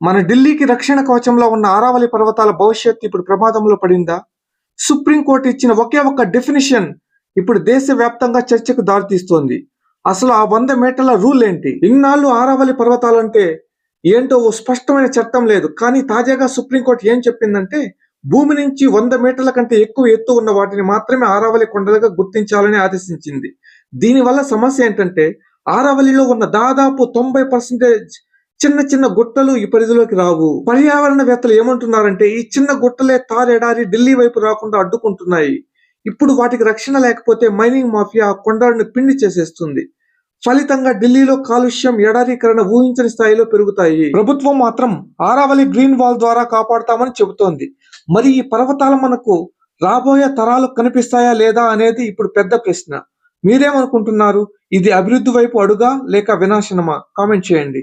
మన ఢిల్లీకి రక్షణ కవచంలో ఉన్న ఆరావళి పర్వతాల భవిష్యత్తు ఇప్పుడు ప్రమాదంలో పడిందా? సుప్రీంకోర్టు ఇచ్చిన ఒకే ఒక్క డెఫినిషన్ ఇప్పుడు దేశవ్యాప్తంగా చర్చకు దారితీస్తోంది. అసలు ఆ వంద మీటర్ల రూల్ ఏంటి? ఇన్నాళ్ళు ఆరావళి పర్వతాలంటే ఏంటో ఓ స్పష్టమైన చట్టం లేదు. కానీ తాజాగా సుప్రీంకోర్టు ఏం చెప్పిందంటే భూమి నుంచి వంద మీటర్ల కంటే ఎక్కువ ఎత్తు ఉన్న వాటిని మాత్రమే ఆరావళి కొండలుగా గుర్తించాలని ఆదేశించింది. దీనివల్ల సమస్య ఏంటంటే ఆరావళిలో ఉన్న దాదాపు తొంభై పర్సెంటేజ్ చిన్న చిన్న గుట్టలు ఈ పరిధిలోకి రావు. పర్యావరణవేత్తలు ఏమంటున్నారంటే ఈ చిన్న గుట్టలే తారెడారి ఢిల్లీ వైపు రాకుండా అడ్డుకుంటున్నాయి. ఇప్పుడు వాటికి రక్షణ లేకపోతే మైనింగ్ మాఫియా కొండలను పిండి చేసేస్తుంది. ఫలితంగా ఢిల్లీలో కాలుష్యం ఎడారీకరణ ఊహించని స్థాయిలో పెరుగుతాయి. ప్రభుత్వం మాత్రం ఆరావళి గ్రీన్ వాల్ ద్వారా కాపాడుతామని చెబుతోంది. మరి ఈ పర్వతాలు మనకు రాబోయే తరాలు కనిపిస్తాయా లేదా అనేది ఇప్పుడు పెద్ద ప్రశ్న. మీరేమనుకుంటున్నారు? ఇది అభివృద్ధి వైపు అడుగా లేక వినాశనమా? కామెంట్ చేయండి.